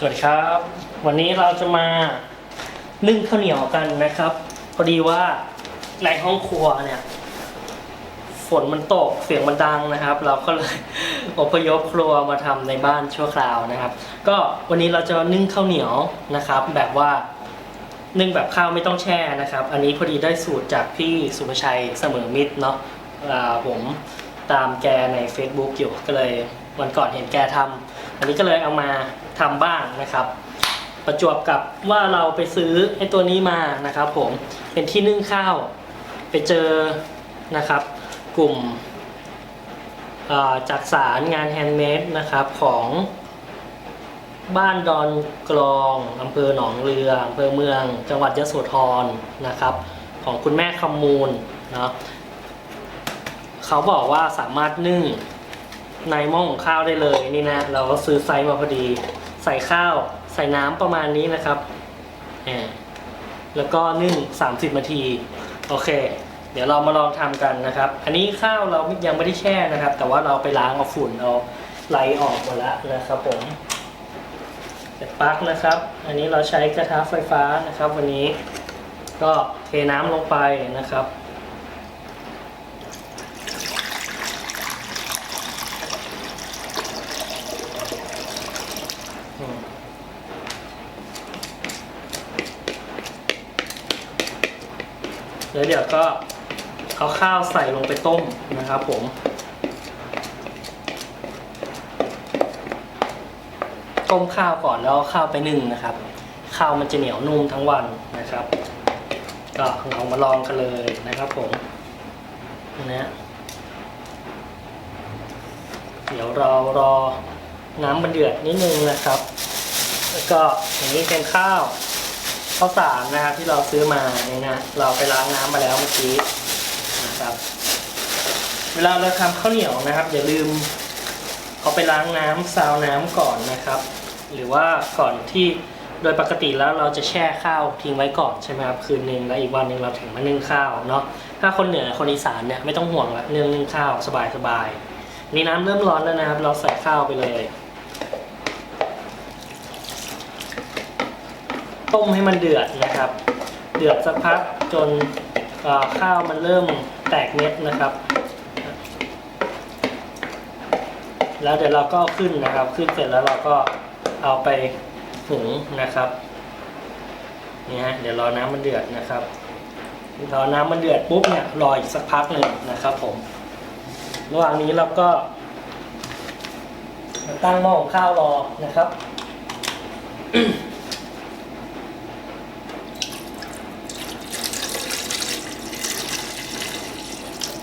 สวัสดีครับ วันนี้เราจะมานึ่งข้าวเหนียวกันนะครับ พอดีว่าในห้องครัวเนี่ยฝนมันตกเสียงมันดังนะครับ เราก็เลยอพยพครัวมาทำในบ้านชั่วคราวนะครับ ก็วันนี้เราจะนึ่งข้าวเหนียวนะครับ แบบว่านึ่งแบบข้าวไม่ต้องแช่นะครับ อันนี้พอดีได้สูตรจากพี่สุภชัยเสมอมิตรเนาะผมตามแกใน Facebook อยู่ก็เลยวันก่อนเห็นแกทำอันนี้ก็เลยเอามา ทำบ้างนะครับ ประจวบกับว่าเราไปซื้อไอ้ตัวนี้มานะครับผมเป็นที่นึ่งข้าวไปเจอนะครับ กลุ่มจากสารงานแฮนด์เมดนะครับของบ้านดอนกลองอำเภอหนองเรืออำเภอเมือง จังหวัดยโสธรนะครับ ของคุณแม่คำมูลเนาะเขาบอกว่าสามารถนึ่ง ในหม้อของข้าวได้เลยนี่นะ เราก็ซื้อไซส์มาพอดี ใส่ข้าวใส่น้ำประมาณนี้นะครับแล้วก็นึ่ง 30 นาที โอเค เดี๋ยวเรามาลองทำกันนะครับ อันนี้ข้าวเรายังไม่ได้แช่นะครับ แต่ว่าเราไปล้างเอาฝุ่นเอาไหลออกหมดแล้วนะครับผมเสร็จปลั๊กนะครับ อันนี้เราใช้กระทะไฟฟ้านะครับ วันนี้ก็เทน้ำลงไปนะครับ แล้วเดี๋ยวก็เอาข้าวใส่ลงไปต้มนะครับผม ต้มข้าวก่อนแล้วข้าวไปนึ่งนะครับ ข้าวมันจะเหนียวนุ่มทั้งวันนะครับ ก็เรามาลองกันเลยนะครับผมนะเดี๋ยวเรารอน้ำมันเดือดนิดนึงนะครับ แล้วก็อย่างนี้เป็นข้าว ข้าวสารนะครับที่เราซื้อมาเนี่ยนะเราไปล้างน้ำมาแล้วเมื่อกี้นะครับ เวลาเราทำข้าวเหนียวนะครับ อย่าลืมเอาไปล้างน้ำซาวน้ำก่อนนะครับ หรือว่าก่อนที่โดยปกติแล้วเราจะแช่ข้าวทิ้งไว้ก่อนใช่ไหมครับคืนหนึ่งแล้วอีกวันหนึ่งเราถึงมานึ่งข้าวเนาะถ้าคนเหนือคนอีสานเนี่ยไม่ต้องห่วงละเรื่องนึ่งข้าวสบายสบายนี่น้ำเริ่มร้อนแล้วนะครับ เราใส่ข้าวไปเลย ต้มให้มันเดือดนะครับ เดือดสักพักจนข้าวมันเริ่มแตกเม็ดนะครับ แล้วเดี๋ยวเราก็ขึ้นนะครับ ขึ้นเสร็จแล้วเราก็เอาไปหุงนะครับนี่ฮะเดี๋ยวรอน้ำมันเดือดนะครับรอน้ำมันเดือดปุ๊บเนี่ยรออีกสักพักหนึ่งนะครับ ผม ระหว่างนี้เราก็ตั้งหม้อของข้าวรอนะครับ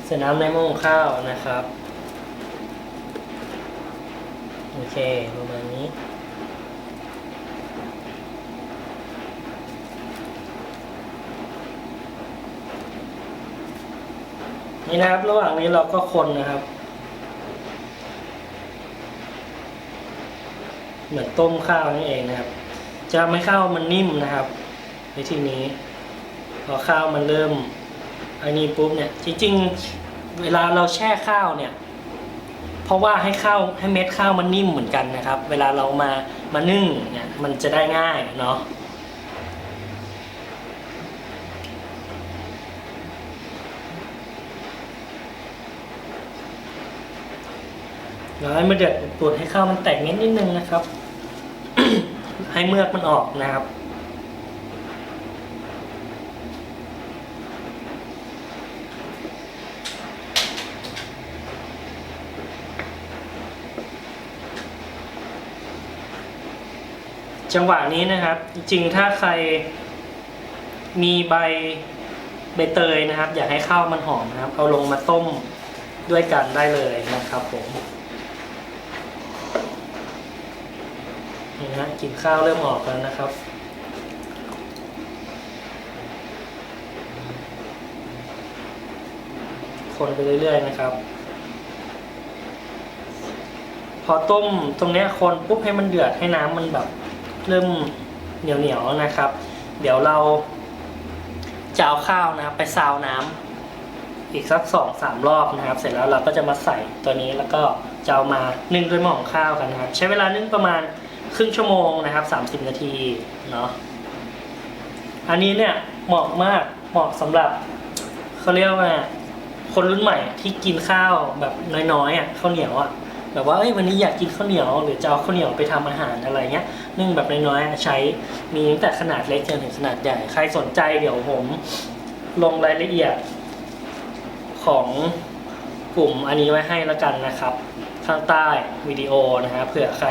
ใส่น้ำในหม้อหุงข้าวนะครับ โอเคประมาณนี้ นี่นะครับ ระหว่างนี้เราก็คนนะครับ เหมือนต้มข้าวนี่เองนะครับ จะทำให้ข้าวมันนิ่มนะครับในที่นี้ พอข้าวมันเริ่ม อันนี้ปุ๊บเนี่ยจริงๆเวลาเราแช่ข้าวเนี่ย เพราะว่าให้ข้าวให้เม็ดข้าวมันนิ่มเหมือนกันนะครับ เวลาเรามามานึ่งเนี่ยมันจะได้ง่ายเนาะแล้วให้มันเดือดปุดให้ข้าวมันแตกเม็ดนิดนึงนะครับ ให้เมือกมันออกนะครับ จังหวะนี้นะครับ จริงถ้าใครมีใบใบเตยนะครับ อยากให้ข้าวมันหอมนะครับ เอาลงมาต้มด้วยกันได้เลยนะครับผมนี่นะกลินข้าวเริ่มออกแล้วนะครับคนไปเรื่อยๆนะครับ พอต้มตรงนี้คนปุ๊บให้มันเดือดให้น้ำมันแบบ เริ่มเหนียวๆนะครับ เดี๋ยวเราจะเอาข้าวนะครับไปซาวน้ำอีกสักสองสามรอบนะครับ เสร็จแล้วเราก็จะมาใส่ตัวนี้แล้วก็จะเอามานึ่งด้วยหม้อของข้าวกันนะครับ ใช้เวลานึ่งประมาณครึ่งชั่วโมงนะครับ 30 นาทีเนาะอันนี้เนี่ยเหมาะมากเหมาะสำหรับเขาเรียกว่าคนรุ่นใหม่ที่กินข้าวแบบน้อยๆอะข้าวเหนียวอะ แบบว่าเอ้ยวันนี้อยากกินข้าวเหนียว หรือจะเอาข้าวเหนียวไปทำอาหารอะไรเงี้ยนึ่งแบบน้อยๆใช้มีตั้งแต่ขนาดเล็กจนถึงขนาดใหญ่ใครสนใจเดี๋ยวผมลงรายละเอียดของกลุ่มอันนี้ไว้ให้แล้วกันนะครับ ข้างใต้วิดีโอนะฮะเผื่อใคร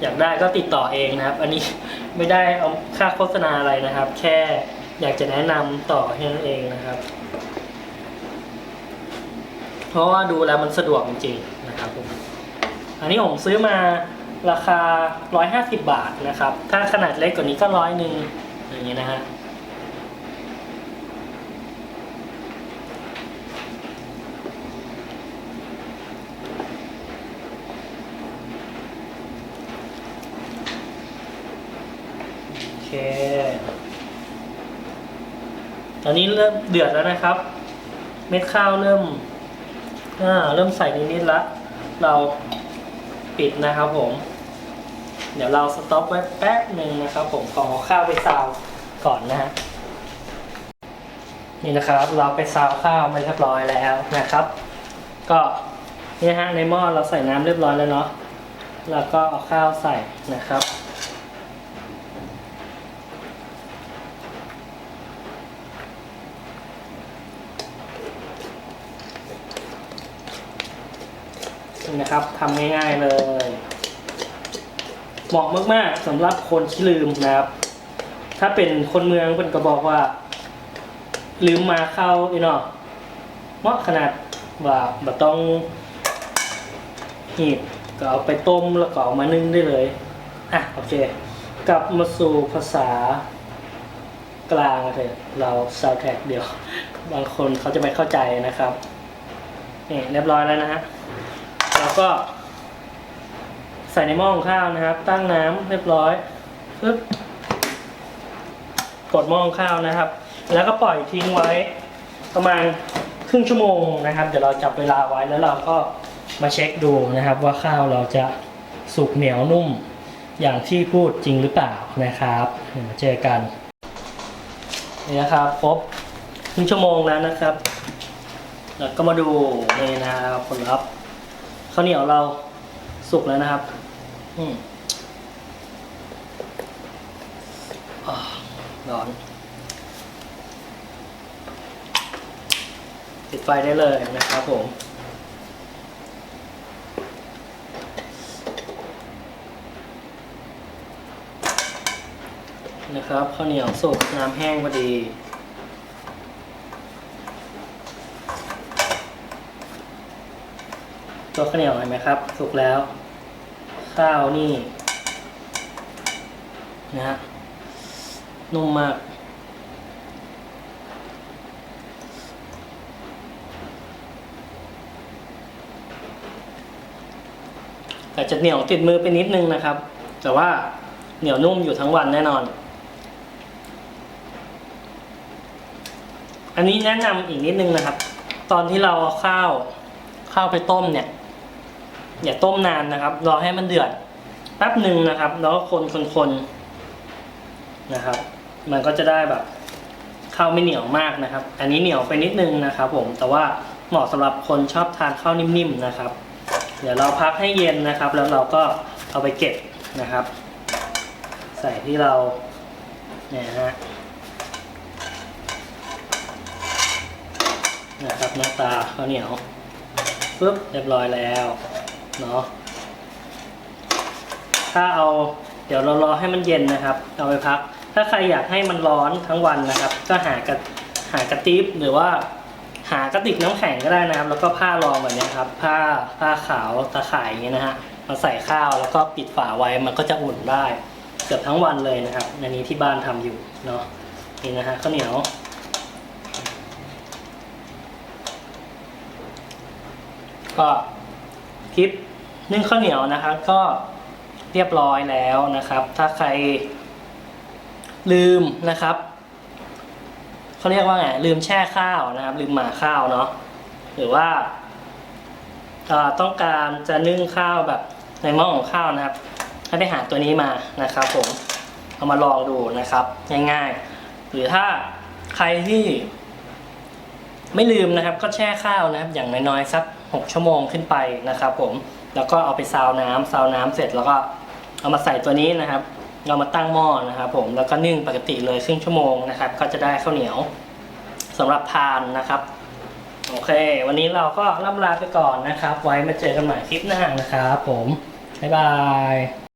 อยากได้ก็ติดต่อเองนะครับ อันนี้ไม่ได้เอาค่าโฆษณาอะไรนะครับ แค่อยากจะแนะนำต่อให้นั่นเองนะครับ เพราะว่าดูแล้วมันสะดวกจริงๆนะครับผม อันนี้ผมซื้อมาราคา 150 บาทนะครับ ถ้าขนาดเล็กกว่านี้ก็ร้อยหนึ่งอย่างนี้นะฮะโอเคตอนนี้เริ่มเดือดแล้วนะครับ เม็ดข้าวเริ่ม อ่า เริ่มใส่นิดๆละ เรา ปิดนะครับผม เดี๋ยวเราสต็อปไว้แป๊บหนึ่งนะครับผมขอข้าวไปซาวก่อนนะฮะนี่นะครับเราไปซาวข้าวมาเรียบร้อยแล้วนะครับ ก็นี่ฮะในหม้อเราใส่น้ำเรียบร้อยแล้วเนาะแล้วก็เอาข้าวใส่นะครับ นี่นะครับทำง่ายๆเลย เหมาะมากๆสำหรับคนที่ลืมนะครับ ถ้าเป็นคนเมืองเป็นก็บอกว่า ลืมมาเข้าอีนาะเหมาะขนาดว่าแบ่ต้องหีบก็เอาไปต้มแล้วก็เอามานึ่งได้เลย อะโอเค กลับมาสู่ภาษากลางเถอะเราซาวแท็กเดียว บางคนเขาจะไม่เข้าใจนะครับ นี่เรียบร้อยแล้วนะฮะ แล้วก็ใส่ในหม้อของข้าวนะครับ ตั้งน้ำเรียบร้อยปึ๊บกดหม้อของข้าวนะครับ แล้วก็ปล่อยทิ้งไว้ประมาณครึ่งชั่วโมงนะครับ เดี๋ยวเราจับเวลาไว้แล้วเราก็มาเช็คดูนะครับ ว่าข้าวเราจะสุกเหนียวนุ่มอย่างที่พูดจริงหรือเปล่านะครับมาเจอกันนี่นะครับครบครึ่งชั่วโมงแล้วนะครับ แล้วก็มาดูนี่นะครับผลลัพธ์ ข้าวเหนียวเราสุกแล้วนะครับ อืมอร้อนปิดไฟได้เลยนะครับผม นะครับข้าวเหนียวสุกน้ำแห้งพอดี ตัวข้าวเหนียวเห็นไหมครับ สุกแล้ว ข้าวนี่นะฮะนุ่มมากแต่จะเหนียวติดมือไปนิดนึงนะครับ แต่ว่าเหนียวนุ่มอยู่ทั้งวันแน่นอน อันนี้แนะนำอีกนิดนึงนะครับ ตอนที่เราเอาข้าวข้าวไปต้มเนี่ย อย่าต้มนานนะครับ รอให้มันเดือดแป๊บหนึ่งนะครับ แล้วก็คนคนคนนะครับ มันก็จะได้แบบข้าวไม่เหนียวมากนะครับ อันนี้เหนียวไปนิดนึงนะครับ ผม แต่ว่าเหมาะสำหรับคนชอบทานข้าวนิ่มๆนะครับ เดี๋ยวเราพักให้เย็นนะครับ แล้วเราก็เอาไปเก็บนะครับ ใส่ที่เราเนี่ยฮะนะครับหน้าตาข้าวเหนียวปุ๊บเรียบร้อยแล้ว เนาะถ้าเอาเดี๋ยวเรารอให้มันเย็นนะครับ เอาไปพัก ถ้าใครอยากให้มันร้อนทั้งวันนะครับ ก็หากระหากระติบหรือว่า หากระติกน้ำแข็งก็ได้นะครับ แล้วก็ผ้ารองแบบนี้ครับ ผ้าผ้าขาวตะข่ายอย่างเงี้ยนะฮะมาใส่ข้าวแล้วก็ปิดฝาไว้มันก็จะอุ่นได้เกือบทั้งวันเลยนะครับอันนี้ที่บ้านทำอยู่เนาะนี่นะฮะข้าวเหนียวก็ คลิปนึ่งข้าวเหนียวนะครับก็เรียบร้อยแล้วนะครับ ถ้าใครลืมนะครับเขาเรียกว่าไงลืมแช่ข้าวนะครับ ลืมหมาข้าวเนาะหรือว่าต้องการจะนึ่งข้าวแบบในหม้อของข้าวนะครับให้ไปหาตัวนี้มานะครับผมเอามาลองดูนะครับง่ายๆ หรือถ้าใครที่ไม่ลืมนะครับ ก็แช่ข้าวนะครับ อย่างน้อยๆสัก 6 ชั่วโมงขึ้นไปนะครับผมแล้วก็เอาไปซาวน้ำซาวน้ำเสร็จแล้วก็เอามาใส่ตัวนี้นะครับ เรามาตั้งหม้อนะครับผมแล้วก็นึ่งปกติเลยครึ่งชั่วโมงนะครับ ก็จะได้ข้าวเหนียวสำหรับทานนะครับโอเค วันนี้เราก็ล่ำลาไปก่อนนะครับ ไว้มาเจอกันใหม่คลิปหน้านะครับผมบ๊ายบาย